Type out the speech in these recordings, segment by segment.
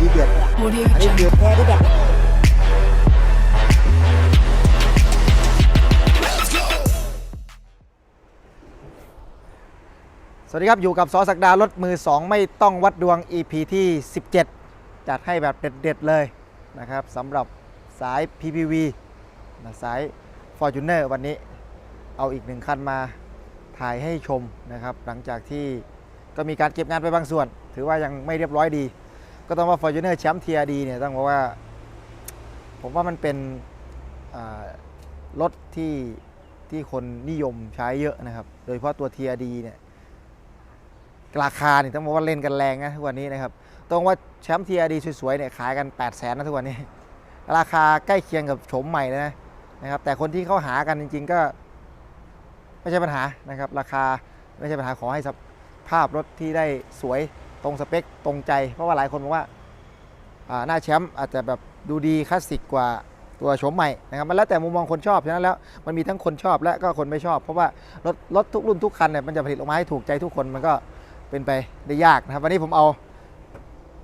ดีเดือดอันนี้เดือดแท้ที่แบบสวัสดีครับ อยู่กับซอสักดารถมือ 2 ไม่ต้องวัดดวง EP ที่ 17 จัดให้แบบเด็ด ๆ เลยนะครับสำหรับสาย PPV นะสาย Fortuner วันนี้เอาอีกหนึ่งคันมาถ่ายให้ชมนะครับ หลังจากที่ก็มีการเก็บงานไปบางส่วน ถือว่ายังไม่เรียบร้อยดี ก็ต้องว่า Fortuner แชมป์ TRD เนี่ยต้องบอกว่า ผมว่ามันเป็นรถที่ที่คนนิยมใช้เยอะนะครับ โดยเฉพาะตัว TRD เนี่ยราคาเนี่ยต้องบอกว่าเล่นกันแรงนะทุกวันนี้นะครับต้องว่าแชมป์ TRD สวยๆเนี่ยขายกัน 8 0 0แสนนะทุกวันนี้ ราคาใกล้เคียงกับโฉมใหม่เลยนะนะครับแต่คนที่เขาหากันจริง ๆ ก็ไม่ใช่ปัญหานะครับ ราคาไม่ใช่ปัญหาขอให้สภาพรถที่ได้สวย ตรงสเปคตรงใจ เพราะว่าหลายคนบอกว่าหน้าแชมป์อาจจะแบบดูดีคลาสสิกกว่าตัวโฉมใหม่นะครับมันแล้วแต่มุมมองคนชอบฉะนั้นแล้วมันมีทั้งคนชอบและก็คนไม่ชอบ เพราะว่ารถรถทุกรุ่นทุกคันเนี่ยมันจะผลิตออกมาให้ถูกใจทุกคนมันก็เป็นไปได้ยากนะครับ วันนี้ผมเอา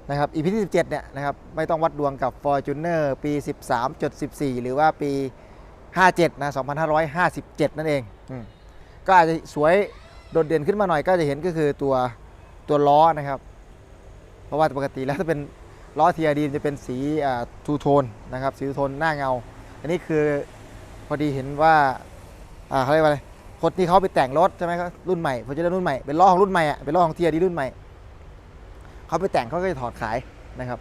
นะครับ EP ที่ 17 เนี่ยนะครับไม่ต้องวัดดวงกับ Fortuner ปี 13.14 หรือว่าปี 57 นะ 2557 นั่นเองอก็อาจจะสวยโดดเด่นขึ้นมาหน่อยก็จะเห็นก็คือตัว ตัวล้อนะครับ เพราะว่าปกติแล้วถ้าเป็นล้อ TRD จะเป็นสีทูโทนนะครับสีทูโทนหน้าเงา อันนี้คือพอดีเห็นว่าเขาเรียกว่าอะไรคนที่เขาไปแต่งรถใช่ไหมครับรุ่นใหม่พอจะได้รุ่นใหม่เป็นล้อของรุ่นใหม่อะเป็นล้อของ TRD รุ่นใหม่เขาไปแต่งเขาก็จะถอดขายนะครับ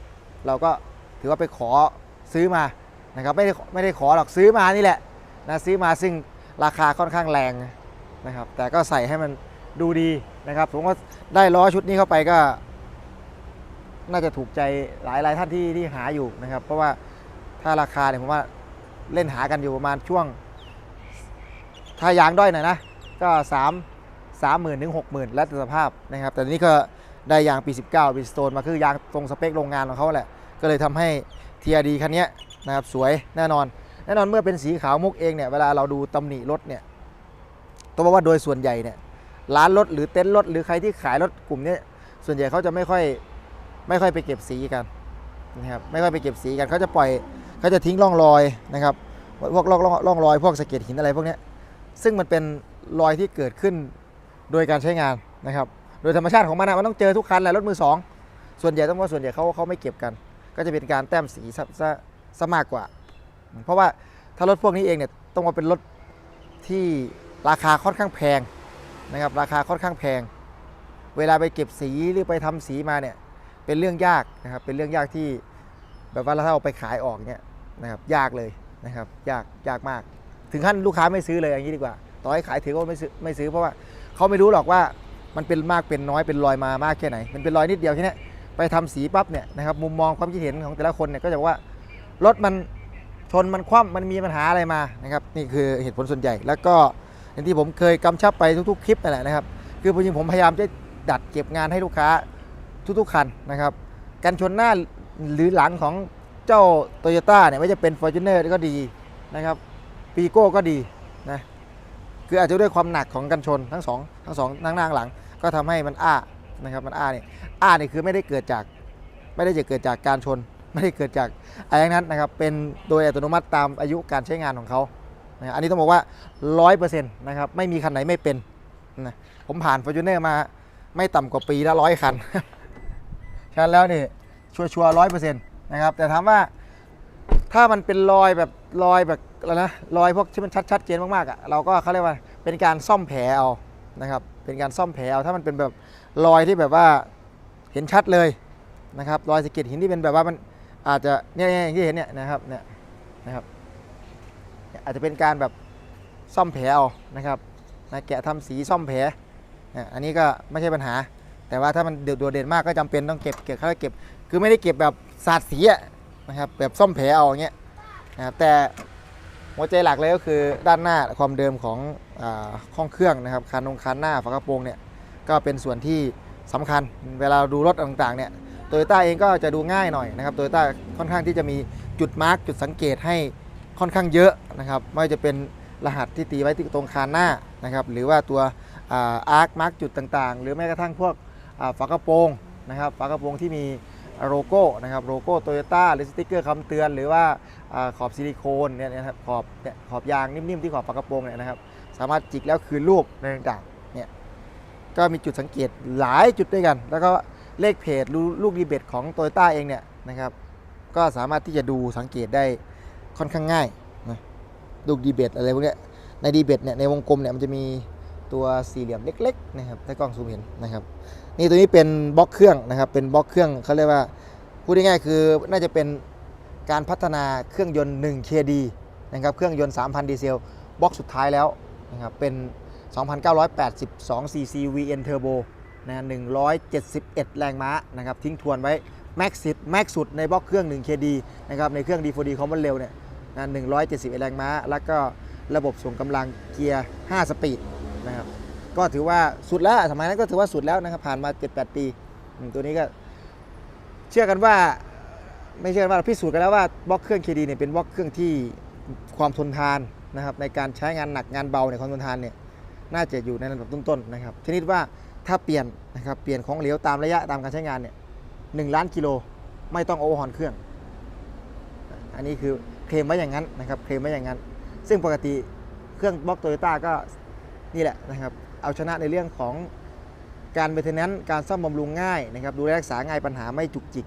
เราก็ถือว่าไปขอซื้อมานะครับไม่ได้ไม่ได้ขอหรอกซื้อมานี่แหละนะซื้อมาซึ่งราคาค่อนข้างแรงนะครับ แต่ก็ใส่ให้มัน ดูดีนะครับผมว่าได้ล้อชุดนี้เข้าไปก็ น่าจะถูกใจหลายหลายท่านที่ที่หาอยู่นะครับ เพราะว่าถ้าราคาเนี่ยผมว่าเล่นหากันอยู่ประมาณช่วง ถ้ายางด้อยหน่อยนะก็3 3 0 0 0 0ถึง60,000แล้วแต่สภาพนะครับ แต่นี่ก็ได้ยางปี 19ปีสโตนมาคือยางตรงสเปคโรงงานของเขาแหละ ก็เลยทำให้ TRD คันนี้นะครับสวยแน่นอน แน่นอนเมื่อเป็นสีขาวมุกเองเนี่ยเวลาเราดูตำหนิรถเนี่ยต้องบอกว่าโดยส่วนใหญ่เนี่ย ร้านรถหรือเต็นท์รถหรือใครที่ขายรถกลุ่มนี้ส่วนใหญ่เขาจะไม่ค่อยไม่ค่อยไปเก็บสีกันนะครับไม่ค่อยไปเก็บสีกันเขาจะปล่อยเขาจะทิ้งร่องรอยนะครับพวกร่องร่องร่องรอยพวกสะเก็ดหินอะไรพวกนี้ซึ่งมันเป็นรอยที่เกิดขึ้นโดยการใช้งานนะครับ โดยธรรมชาติของมันนะมันต้องเจอทุกคันแหละรถมือสองส่วนใหญ่ต้องว่าส่วนใหญ่เขาเขาไม่เก็บกัน ก็จะเป็นการแต้มสีซะซะซะมากกว่า เพราะว่าถ้ารถพวกนี้เองเนี่ยต้องมาเป็นรถที่ราคาค่อนข้างแพง นะครับราคาค่อนข้างแพง เวลาไปเก็บสีหรือไปทำสีมาเนี่ยเป็นเรื่องยากนะครับเป็นเรื่องยากที่แบบว่าถ้าเอาไปขายออกเนี่ยนะครับยากเลยนะครับยากยากมาก ถึงขั้นลูกค้าไม่ซื้อเลยอย่างนี้ดีกว่า ต่อให้ขายถือก็ไม่ซื้อไม่ซื้อเพราะว่าเขาไม่รู้หรอกว่ามันเป็นมากเป็นน้อยเป็นรอยมามากแค่ไหน มันเป็นรอยนิดเดียวแค่นี้ไปทำสีปั๊บเนี่ยนะครับมุมมองความคิดเห็นของแต่ละคนเนี่ยก็จะว่ารถมันชนมันคว่ำมันมีปัญหาอะไรมานะครับนี่คือเหตุผลส่วนใหญ่แล้วก็ อย่างที่ผมเคยกำชับไปทุกๆคลิปนั่นแหละนะครับ คือจริงผมพยายามจะดัดเก็บงานให้ลูกค้าทุกๆคันนะครับกันชนหน้าหรือหลังของเจ้าโตโยต้าเนี่ยไม่จะเป็น f o r t u n e r ก็ดีนะครับปีโก้ก็ดีนะคืออาจจะด้วยความหนักของกันชนทั้งสองทั้งสองนั่งหน้าหลัง ก็ทำให้มันอ้านะครับมันอ้าเนี่ยอ้าเนี่ยคือไม่ได้เกิดจากไม่ได้จะเกิดจากการชน ไม่ได้เกิดจากอะไรทั้งนั้นนะครับเป็นโดยอัตโนมัติตามอายุการใช้งานของเขา นะอันนี้ต้องบอกว่า 100%นะครับไม่มีคันไหนไม่เป็นนะผมผ่าน f o r t u n e r มาไม่ต่ำกว่าปีละร้อยคัน ฉะนั้นแล้วนี่ชัวร์ร้อยเปอร์เซ็นต์นะครับ แต่ถามว่าถ้ามันเป็นรอยแบบรอยแบบอะไรนะรอยพวกที่มันชัดชัดเจนมากๆอะเราก็เขาเรียกว่าเป็นการซ่อมแผลเอานะครับ เป็นการซ่อมแผลเอาถ้ามันเป็นแบบรอยที่แบบว่าเห็นชัดเลยนะครับรอยสะเก็ดหินที่เป็นแบบว่ามันอาจจะเนี่ยอย่างที่เห็นเนี่ยนะครับเนี่ยนะครับ อาจจะเป็นการแบบซ่อมแผลเอานะครับนะแกะทำสีซ่อมแผลอันนี้ก็ไม่ใช่ปัญหา แต่ว่าถ้ามันเดือดเด่นมากก็จำเป็นต้องเก็บเก็บเขาเก็บ คือไม่ได้เก็บแบบสาดสีนะครับแบบซ่อมแผลเอาอย่างเงี้ยนะครับแต่หัวใจหลักเลยก็คือด้านหน้าความเดิมของอาห้องเครื่องนะครับคานนงคานหน้าฝากระโปรงเนี่ยก็เป็นส่วนที่สำคัญเวลาเราดูรถต่างๆเนี่ยโตโยต้าเองก็จะดูง่ายหน่อยนะครับโตโยต้าค่อนข้างที่จะมีจุดมาร์กจุดสังเกตให้ ค่อนข้างเยอะนะครับไม่ว่าจะเป็นรหัสที่ตีไว้ที่ตรงคานหน้านะครับหรือว่าตัวอาร์คมาร์กจุดต่างๆ หรือแม้กระทั่งพวกฝากระโปรงนะครับฝากระโปรงที่มีโลโก้นะครับโลโก้โตโยต้าหรือสติ๊กเกอร์คำเตือนหรือว่าขอบซิลิโคนเนี่ยนะครับขอบเนี่ยขอบยางนิ่มๆที่ขอบฝากระโปรงเนี่ยนะครับสามารถจิกแล้วคืนรูปในต่างๆเนี่ยก็มีจุดสังเกตหลายจุดด้วยกัน แล้วก็เลขเพจลูลูกดีเบตของโตโยต้าเองเนี่ยนะครับก็สามารถที่จะดูสังเกตได้ ค่อนข้างง่ายนะลูกดีเบตอะไรพวกเนี้ยในดีเบตเนี่ยในวงกลมเนี่ยมันจะมีตัวสี่เหลี่ยมเล็กๆนะครับถ้ากล้องซูมเห็นนะครับ นี่ตัวนี้เป็นบล็อกเครื่องนะครับ เป็นบล็อกเครื่องเขาเรียกว่าพูดง่ายๆคือน่าจะเป็นการพัฒนาเครื่องยนต์ 1 KD นะครับเครื่องยนต์ 3,000 ดีเซลบล็อกสุดท้ายแล้วนะครับเป็น 2,982 cc VN Turbo นะ171 แรงม้านะครับทิ้งทวนไว้แม็กซิแม็กสุดในบล็อกเครื่อง 1 KD นะครับในเครื่อง D4D Common Rail เนี่ย นะ171 แรงม้า แล้วก็ระบบส่งกำลังเกียร์ 5 สปีดนะครับก็ถือว่าสุดแล้วสมัยนั้นก็ถือว่าสุดแล้วนะครับผ่านมา 7-8 ปี ตัวนี้ก็เชื่อกันว่าไม่เชื่อกันว่าพิสูจน์กันแล้วว่าบล็อกเครื่อง KD เนี่ยเป็นบล็อกเครื่องที่ความทนทานนะครับในการใช้งานหนักงานเบาในยความทนทานเนี่ยน่าจะอยู่ในระดับต้นๆนะครับชนิดว่าถ้าเปลี่ยนนะครับเปลี่ยนของเหลวตามระยะตามการใช้งานเนี่ยหนึ่งล้านกิโลไม่ต้องโอเวอร์ฮอร์นเครื่อง อันนี้คือ เคลมไว้อย่างนั้นนะครับเคลมไว้อย่างนั้น ซึ่งปกติเครื่องบล็อกโตโยต้าก็นี่แหละนะครับเอาชนะในเรื่องของการเบรนแนนการซ่อมบำรุงง่ายนะครับดูแลรักษาง่ายปัญหาไม่จุกจิก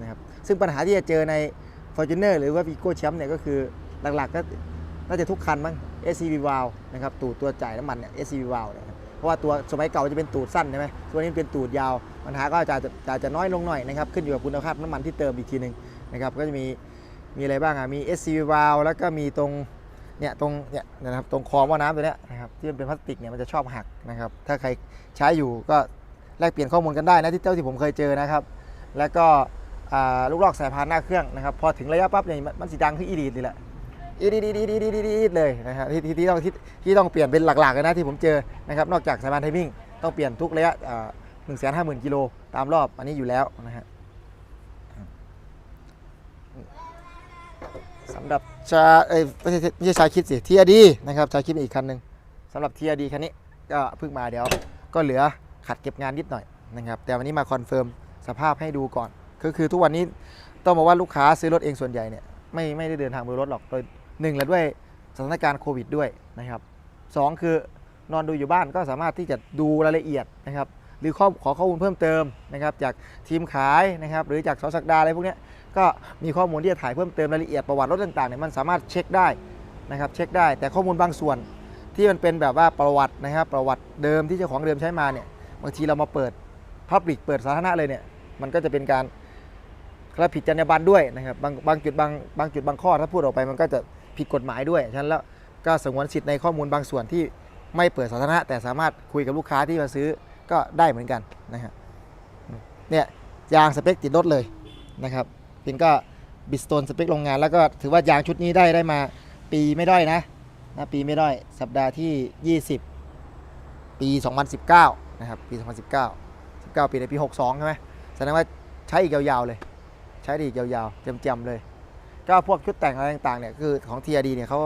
นะครับซึ่งปัญหาที่จะเจอใน Fortuner หรือว่า Vigo Champ เนี่ยก็คือหลักๆก็น่าจะทุกคันมั้ง SCV valve นะครับตูดตัวจ่ายน้ำมันเนี่ย SCV valve เนี่ยครับเพราะว่าตัวสมัยเก่าจะเป็นตูดสั้นใช่ไหมตัวนี้เป็นตูดยาว ปัญหาก็จะจะจะจะน้อยลงหน่อยนะครับขึ้นอยู่กับคุณภาพน้ำมันที่เติมอีกทีหนึ่งนะครับก็จะมี มีอะไรบ้างอะมี SCV valve แล้วก็มีตรงเนี่ยตรงเนี่ยนะครับตรงคอหม้อน้ำตัวเนี้ยนะครับที่มันเป็นพลาสติกเนี่ยมันจะชอบหักนะครับถ้าใครใช้อยู่ก็แลกเปลี่ยนข้อมูลกันได้นะที่เจ้าที่ผมเคยเจอนะครับ แล้วก็ลูกลอกสายพานหน้าเครื่องนะครับพอถึงระยะปั๊บเนี่ยมันสีดังขึ้นอีดีดนี่แหละอีดีดีดีดีดีดีดีเลยนะครับที่ที่ที่ต้องที่ที่ต้องเปลี่ยนเป็นหลักๆเลยนะที่ผมเจอนะครับนอกจากสายพานไทมิ่งต้องเปลี่ยนทุกระยะหนึ่งแสนห้าหมื่นกิโลตามรอบอันนี้อยู่แล้วนะฮะ สำหรับชาเอ้ยไม่ใช่ไม่ใช่ชาคิดสิเทีอดีนะครับชาคิดอีกคันหนึ่งสำหรับเทีอดีคันนี้ก็เพิ่งมาเดี๋ยว ก็เหลือขัดเก็บงานนิดหน่อยนะครับแต่วันนี้มาคอนเฟิร์มสภาพให้ดูก่อนก็คือทุกวันนี้ต้องบอกว่าลูกค้าซื้อรถเองส่วนใหญ่เนี่ยไม่ไม่ได้เดินทางบนรถหรอกโดยหนึ่งแล้วด้วยสถานการณ์โควิดด้วยนะครับสองคือนอนดูอยู่บ้านก็สามารถที่จะดูรายละเอียดนะครับ หรือขอขอข้อมูลเพิ่มเติมนะครับจากทีมขายนะครับหรือจากสสักดาอะไรพวกนี้ก็มีข้อมูลที่จะถ่ายเพิ่มเติมรายละเอียดประวัติรถต่างๆเนี่ยมันสามารถเช็คได้นะครับเช็คได้แต่ข้อมูลบางส่วนที่มันเป็นแบบว่าประวัตินะครับประวัติเดิมที่เจ้าของเดิมใช้มาเนี่ยบางทีเรามาเปิดพับลิกเปิดสาธารณะเลยเนี่ยมันก็จะเป็นการกระผิดจรรยาบรรณด้วยนะครับบางบางจุดบางบางจุดบางข้อถ้าพูดออกไปมันก็จะผิดกฎหมายด้วยฉะนั้นแล้วก็สงวนสิทธิ์ในข้อมูลบางส่วนที่ไม่เปิดสาธารณะแต่สามารถคุยกับลูกค้าที่มาซื้อ ก็ได้เหมือนกันนะครับเนี่ยยางสเปคติดรถเลยนะครับเพียงก็บิสโตนสเปคโรงงาน แล้วก็ถือว่ายางชุดนี้ได้ได้มาปีไม่ด้อยนะนะปีไม่ด้อยสัปดาห์ที่ 20 ปี 2019 นะครับ ปี 2019 19 ปีในปี 62 ใช่ไหมแสดงว่าใช้อีกยาวๆเลย ใช้อีกยาวๆเต็มๆเลย ก็พวกชุดแต่งอะไรต่างๆเนี่ยคือของ TRD เนี่ยเขา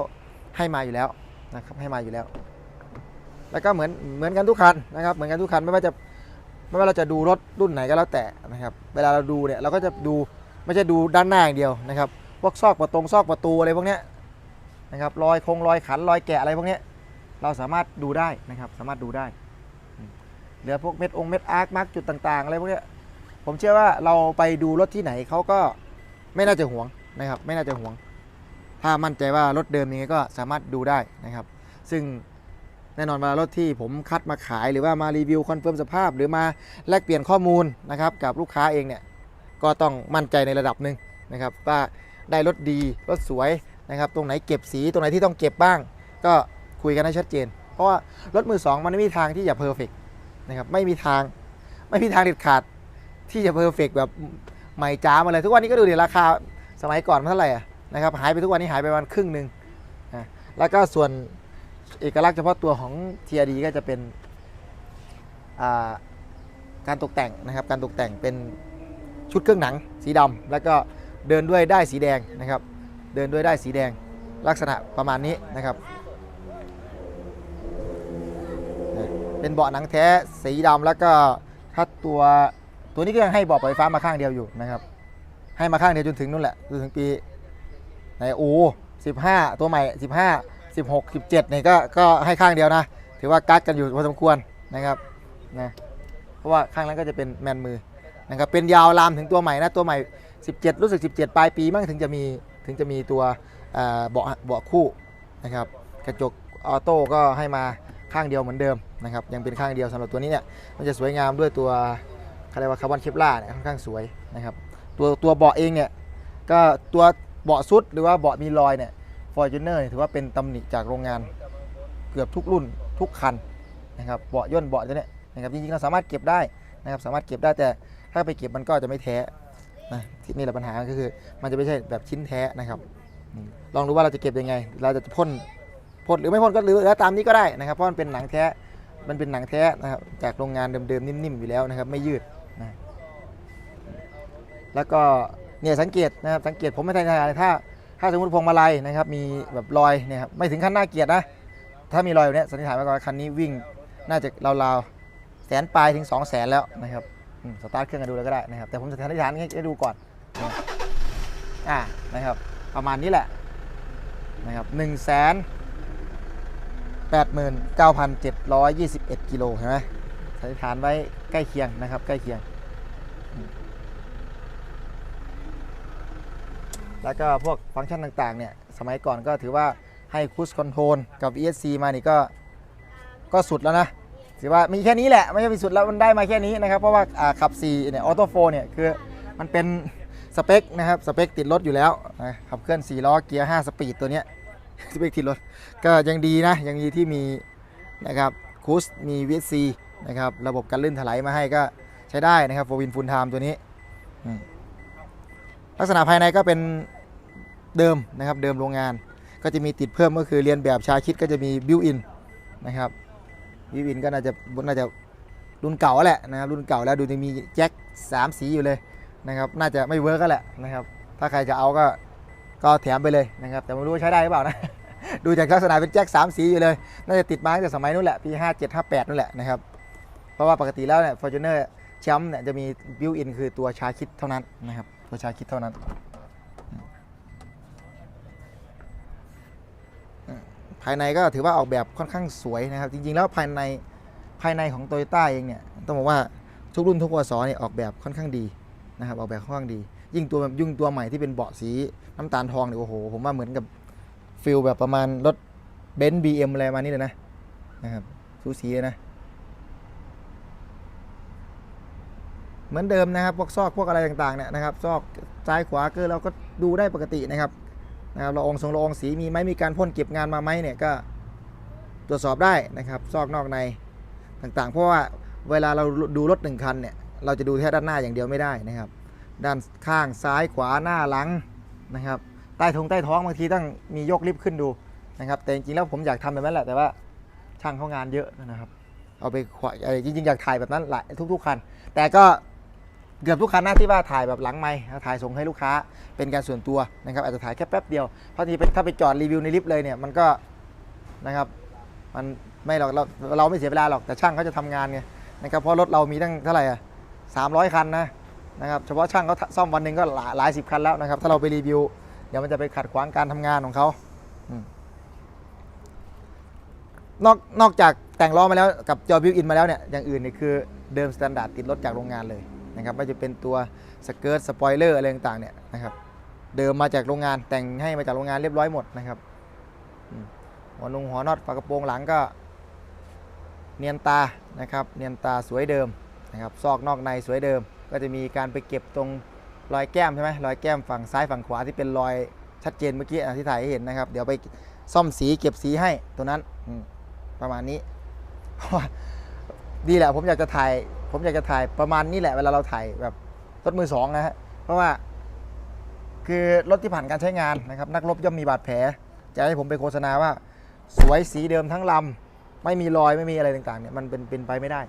ให้มาอยู่แล้วนะครับให้มาอยู่แล้ว แล้วก็เหมือนเหมือนกันทุกคันนะครับเหมือนกันทุกคันไม่ว่าจะไม่ว่าเราจะดูรถรุ่นไหนก็แล้วแต่นะครับเวลาเราดูเนี่ยเราก็จะดูไม่ใช่ดูด้านหน้าอย่างเดียวนะครับพวกซอกประตงซอกประตูอะไรพวกเนี้ยนะครับรอยคงรอยขันรอยแกะอะไรพวกเนี้ยเราสามารถดูได้นะครับสามารถดูได้เหลือพวกเม็ดองเม็ดอาร์คมาร์กจุดต่างๆอะไรพวกเนี้ยผมเชื่อว่าเราไปดูรถที่ไหนเขาก็ไม่น่าจะห่วงนะครับ ไม่น่าจะห่วง ถ้ามั่นใจว่ารถเดิมยังไงก็สามารถดูได้นะครับ ซึ่ง แน่นอนเวลารถที่ผมคัดมาขายหรือว่ามารีวิวคอนเฟิร์มสภาพ หรือมาแลกเปลี่ยนข้อมูลนะครับกับลูกค้าเองเนี่ยก็ต้องมั่นใจในระดับหนึ่งนะครับว่าได้รถดีรถสวยนะครับตรงไหนเก็บสีตรงไหนที่ต้องเก็บบ้าง ก็คุยกันให้ชัดเจน เพราะว่ารถมือสองมันไม่มีทางที่จะเพอร์เฟกนะครับไม่มีทางไม่มีทางเด็ดขาดที่จะเพอร์เฟกแบบใหม่จ้ามาเลยทุกวันนี้ก็ดูเดิราคาสมัยก่อนมันเท่าไหร่นะครับหายไปทุกวันนี้หายไปประมาณครึ่งหนึ่งนะแล้วก็ส่วน เอกลักษณ์เฉพาะตัวของ TRD ก็จะเป็นการตกแต่งนะครับ การตกแต่งเป็นชุดเครื่องหนังสีดำแล้วก็เดินด้วยได้สีแดงนะครับ เดินด้วยได้สีแดงลักษณะประมาณนี้นะครับ เป็นเบาะหนังแท้สีดำแล้วก็ถ้าตัวตัวนี้ก็ยังให้เบาะไฟฟ้ามาข้างเดียวอยู่นะครับ ให้มาข้างเดียวจนถึงนู่นแหละจนถึงปีไหนโอ้สิบห้าตัวใหม่สิบห้า สิบหกสิบเจ็ดเนี่ยก็ก็ให้ข้างเดียวนะ ถือว่ากักกันอยู่พอสมควรนะครับนะเพราะว่าข้างนั้นก็จะเป็นแมนมือนะครับเป็นยาวลามถึงตัวใหม่นะตัวใหม่ 17 รู้สึก 17 ปลายปีมั้งถึงจะมีถึงจะมีตัวเบาะเบาะคู่นะครับกระจกออโต้ก็ให้มาข้างเดียวเหมือนเดิมนะครับยังเป็นข้างเดียวสำหรับตัวนี้เนี่ยมันจะสวยงามด้วยตัวเขาเรียกว่าคาร์บอนเคปลาเนี่ยค่อนข้างสวยนะครับตัวตัวเบาะเองเนี่ยก็ตัวเบาะซุดหรือว่าเบาะมีรอยเนี่ย ฟอร์จูเนอร์ถือว่าเป็นตำหนิจากโรงงานเกือบทุกรุ่นทุกคันนะครับเบาะย่นเบาะตัวเนี้ยนะครับจริงๆเราสามารถเก็บได้นะครับสามารถเก็บได้แต่ถ้าไปเก็บมันก็จะไม่แท้นะที่นี่แหละปัญหาก็คือ มันจะไม่ใช่แบบชิ้นแท้นะครับ ลองดูว่าเราจะเก็บยังไง เราจะพ่นพ่นหรือไม่พ่นก็หรือแล้วตามนี้ก็ได้นะครับเพราะมันเป็นหนังแท้มันเป็นหนังแท้นะครับจากโรงงานเดิมๆนิ่มๆอยู่แล้วนะครับไม่ยืดนะแล้วก็เนี่ยสังเกตนะครับสังเกตผมไม่ทันอะไรถ้า ถ้าสมมติพวงมาลัยนะครับมีแบบรอยเนี่ยครับไม่ถึงขั้นน่าเกลียดนะ ถ้ามีรอยแบบนี้สันนิษฐานไว้ก่อนคันนี้วิ่งน่าจะราวๆแสนปลายถึง2 0 0แสนแล้วนะครับสตาร์ทเครื่องกันดูแล้วก็ได้นะครับแต่ผมจะสันนิษฐานให้ดูก่อนนะอ่านะครับประมาณนี้แหละนะครับหนึ่งแสนแปดหมื่นเก้าพันเจ็ดร้อยยี่สิบเอ็ดกิโลเห็นไหมสันนิษฐานไว้ใกล้เคียงนะครับใกล้เคียง แล้วก็พวกฟังก์ชันต่างๆเนี่ยสมัยก่อนก็ถือว่าให้คูสคอนโทรลกับ ESC มานี่ก็ก็สุดแล้วนะถือว่ามีแค่นี้แหละ ไม่ใช่มีสุดแล้วมันได้มาแค่นี้นะครับ เพราะว่าขับ4เนี่ยออโต้โฟเนี่ยคือมันเป็นสเปคนะครับสเปคติดรถอยู่แล้วขับเคลื่อน4ล้อเกียร์5สปีดตัวเนี้ยสเปคติดรถก็ยังดีนะยังดีที่มีนะครับคูสมี VSC นะครับระบบการลื่นถลายมาให้ก็ใช้ได้นะครับโฟวินฟูลไทม์ตัวนี้อื ลักษณะภายในก็เป็นเดิมนะครับเดิมโรงงาน ก็จะมีติดเพิ่มก็คือเรียนแบบชาคิดก็จะมีบิวอินนะครับบิวอินก็น่าจะน่าจะรุ่นเก่าแหละนะครับรุ่นเก่าแล้วดูจะมีแจ็คสามสีอยู่เลยนะครับน่าจะไม่เวิร์กก็แหละนะครับถ้าใครจะเอาก็ก็แถมไปเลยนะครับแต่ไม่รู้ว่าใช้ได้หรือเปล่านะดูจากลักษณะเป็นแจ็คสามสีอยู่เลย น่าจะติดมาตั้งแต่สมัยนู้นแหละปีห้าเจ็ดห้าแปดนู่นแหละนะครับเพราะว่าปกติแล้วเนี่ยฟอร์จูเนอร์แชมป์เนี่ยจะมีบิวอินคือตัวชาคิดเท่านั้นนะครับ ตัวชาคิดเท่านั้นภายในก็ถือว่าออกแบบค่อนข้างสวยนะครับ จริงๆแล้วภายในภายในของโตโยต้าเองเนี่ยต้องบอกว่าทุกรุ่นทุกวสเนี่ยออกแบบค่อนข้างดีนะครับออกแบบค่อนข้างดี ยิ่งตัวยิ่งตัวใหม่ที่เป็นเบาะสีน้ำตาลทองเนี่ยโอ้โห ผมว่าเหมือนกับฟิลแบบประมาณรถเบนซ์บีเอ็มอะไรประมาณนี้เลยนะนะครับสูสีเลยนะ เหมือนเดิมนะครับ พวกซอกพวกอะไรต่างๆเนี่ยนะครับซอกซ้ายขวาก็เราก็ดูได้ปกตินะครับนะครับละอองทรงละอองสีมีไหมมีการพ่นเก็บงานมาไหมเนี่ยก็ตรวจสอบได้นะครับ ซอกนอกในต่างๆ เพราะว่าเวลาเราดูรถหนึ่งคันเนี่ยเราจะดูแค่ด้านหน้าอย่างเดียวไม่ได้นะครับ ด้านข้างซ้ายขวาหน้าหลังนะครับ ใต้ทงใต้ท้องบางทีต้องมียกลิฟต์ขึ้นดูนะครับ แต่จริงๆแล้วผมอยากทำแบบนั้นแหละแต่ว่าช่างเขางานเยอะนะครับ เอาไปขวายจริงๆอยากถ่ายแบบนั้นหลายทุก ๆคัน แต่ก็ เกือบทุกคันหน้าที่ว่าถ่ายแบบหลังไม่ถ่ายส่งให้ลูกค้าเป็นการส่วนตัวนะครับอาจจะถ่ายแค่แป๊บเดียวเพราะที่ถ้าไปจอดรีวิวในลิฟต์เลยเนี่ยมันก็นะครับมันไม่หรอกเราเราไม่เสียเวลาหรอกแต่ช่างเขาจะทำงานไงนะครับเพราะรถเรามีตั้งเท่าไหร่อะสามร้อยคันนะนะครับเฉพาะช่างเขาซ่อมวันหนึ่งก็หลายหลายสิบคันแล้วนะครับถ้าเราไปรีวิวเดี๋ยวมันจะไปขัดขวางการทำงานของเขาอนอกนอกจากแต่งล้อมาแล้วกับจอบิวอินมาแล้วเนี่ยอย่างอื่นเนี่ยคือเดิมสแตนดาร์ดติดรถจากโรงงานเลย นะครับว่าจะเป็นตัวสเกิร์ตสปอยเลอร์อะไรต่างๆเนี่ยนะครับเดิมมาจากโรงงานแต่งให้มาจากโรงงานเรียบร้อยหมดนะครับหัวนุงหัวน็อตฝากระโปรงหลังก็ เนียนตานะครับเนียนตาสวยเดิมนะครับซอกนอกในสวยเดิม ก็จะมีการไปเก็บตรงรอยแก้มใช่ไหมรอยแก้มฝั่งซ้ายฝั่งขวาที่เป็นรอยชัดเจนเมื่อกี้อะที่ถ่ายให้เห็นนะครับ เดี๋ยวไปซ่อมสีเก็บสีให้ตัวนั้นประมาณนี้ดีแหละผมอยากจะถ่าย ผมอยากจะถ่ายประมาณนี้แหละเวลาเราถ่ายแบบรถมือสองนะฮะเพราะว่า คือรถที่ผ่านการใช้งานนะครับ นักรบย่อมมีบาดแผล จะให้ผมไปโฆษณาว่า สวยสีเดิมทั้งลำไม่มีรอยไม่มีอะไรต่างๆเนี่ยมันเป็นเป็นไปไม่ได้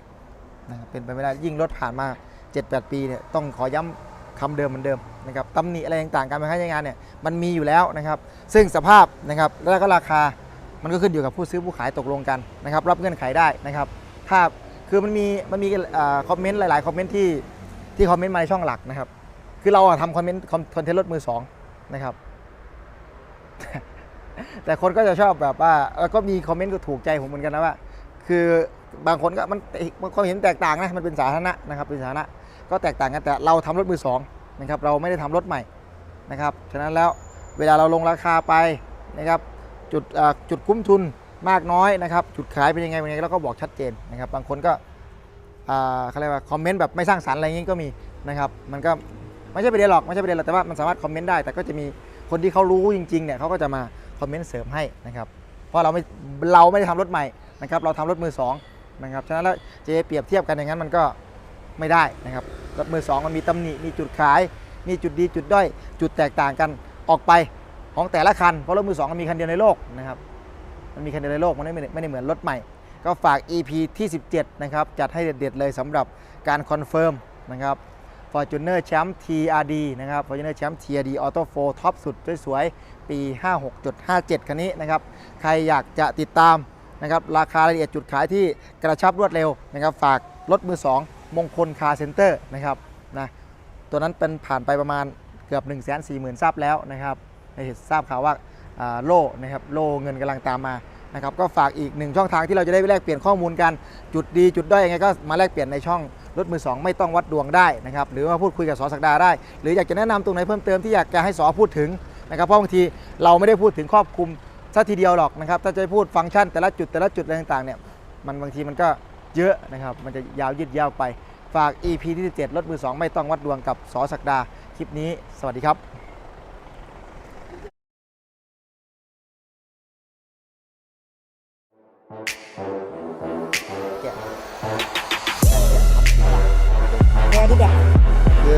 นะครับเป็นไปไม่ได้ยิ่งรถผ่านมา 7-8 ปีเนี่ยต้องขอย้ำคำเดิมเหมือนเดิมนะครับตำหนิอะไรต่างๆการใช้งานเนี่ยมันมีอยู่แล้วนะครับ ซึ่งสภาพนะครับแล้วก็ราคามันก็ขึ้นอยู่กับผู้ซื้อผู้ขายตกลงกันนะครับ รับเงื่อนไขได้นะครับ ถ้า คือมันมีมันมีคอมเมนต์หลายๆคอมเมนต์ที่ที่คอมเมนต์มาในช่องหลักนะครับ คือเราทำคอมเมนต์คอนเทนต์รถมือสองนะครับ แต่คนก็จะชอบแบบว่าเออก็มีคอมเมนต์ก็ถูกใจผมเหมือนกันนะว่า คือบางคนก็มันมันความเห็นแตกต่างนะมันเป็นสาธารณะนะครับ เป็นสาธารณะก็แตกต่างกันแต่เราทำรถมือสองนะครับ เราไม่ได้ทำรถใหม่นะครับฉะนั้นแล้วเวลาเราลงราคาไปนะครับจุดจุดคุ้มทุน มากน้อยนะครับจุดขายเป็นยังไงเป็นยังไงเราก็บอกชัดเจนนะครับ บางคนก็อ่าเขาเรียกว่าคอมเมนต์แบบไม่สร้างสรรค์อะไรอย่างนี้ก็มีนะครับ มันก็ไม่ใช่ประเด็นหรอกไม่ใช่ประเด็นหรอกแต่ว่ามันสามารถคอมเมนต์ได้ แต่ก็จะมีคนที่เขารู้จริงๆเนี่ยเขาก็จะมาคอมเมนต์เสริมให้นะครับ เพราะเราไม่เราไม่ได้ทำรถใหม่นะครับ เราทำรถมือสองนะครับฉะนั้นแล้วจะเปรียบเทียบกันอย่างนั้นมันก็ไม่ได้นะครับรถมือสองมันมีตำหนิมีจุดขาย มีจุดดีจุดด้อย จุดแตกต่างกันออกไปของแต่ละคันเพราะรถมือสองมันมีคันเดียวในโลกนะครับ มันมีคันเดียวในโลกมันไม่ไม่ได้เหมือนรถใหม่ ก็ฝาก EP ที่ 17 นะครับ จัดให้เด็ดๆเลยสำหรับการคอนเฟิร์มนะครับ Fortuner Champ TRD นะครับ Fortuner Champ TRD Auto 4ท็อปสุดสวยๆปี 56.57 คันนี้นะครับ ใครอยากจะติดตามนะครับราคารายละเอียดจุดขายที่กระชับรวดเร็วนะครับ ฝากรถมือ 2 มงคลคาร์เซ็นเตอร์นะครับนะตัวนั้นเป็นผ่านไปประมาณเกือบ 1 4 0 0 0 0ซับแล้วนะครับในทราบข่าวว่า โล่นะครับโล่เงินกำลังตามมานะครับก็ฝากอีกหนึ่งช่องทางที่เราจะได้แลกเปลี่ยนข้อมูลกันจุดดีจุดด้อยยังไงก็มาแลกเปลี่ยนในช่องรถมือสองไม่ต้องวัดดวงได้นะครับหรือมาพูดคุยกับสอสักดาได้ หรืออยากจะแนะนำตรงไหนเพิ่มเติมที่อยากจะให้สอพูดถึงนะครับเพราะบางทีเราไม่ได้พูดถึงครอบคลุมซะทีเดียวหรอกนะครับถ้าจะพูดฟังก์ชันแต่ละจุดแต่ละจุดอะไรต่างๆเนี่ยมันบางทีมันก็เยอะนะครับมันจะยาวยืดยาวไปฝาก EP ที่17รถมือสองไม่ต้องวัดดวงกับสอสักดาคลิปนี้ สวัสดีครับ แกะแพ้ที่แบบเกลื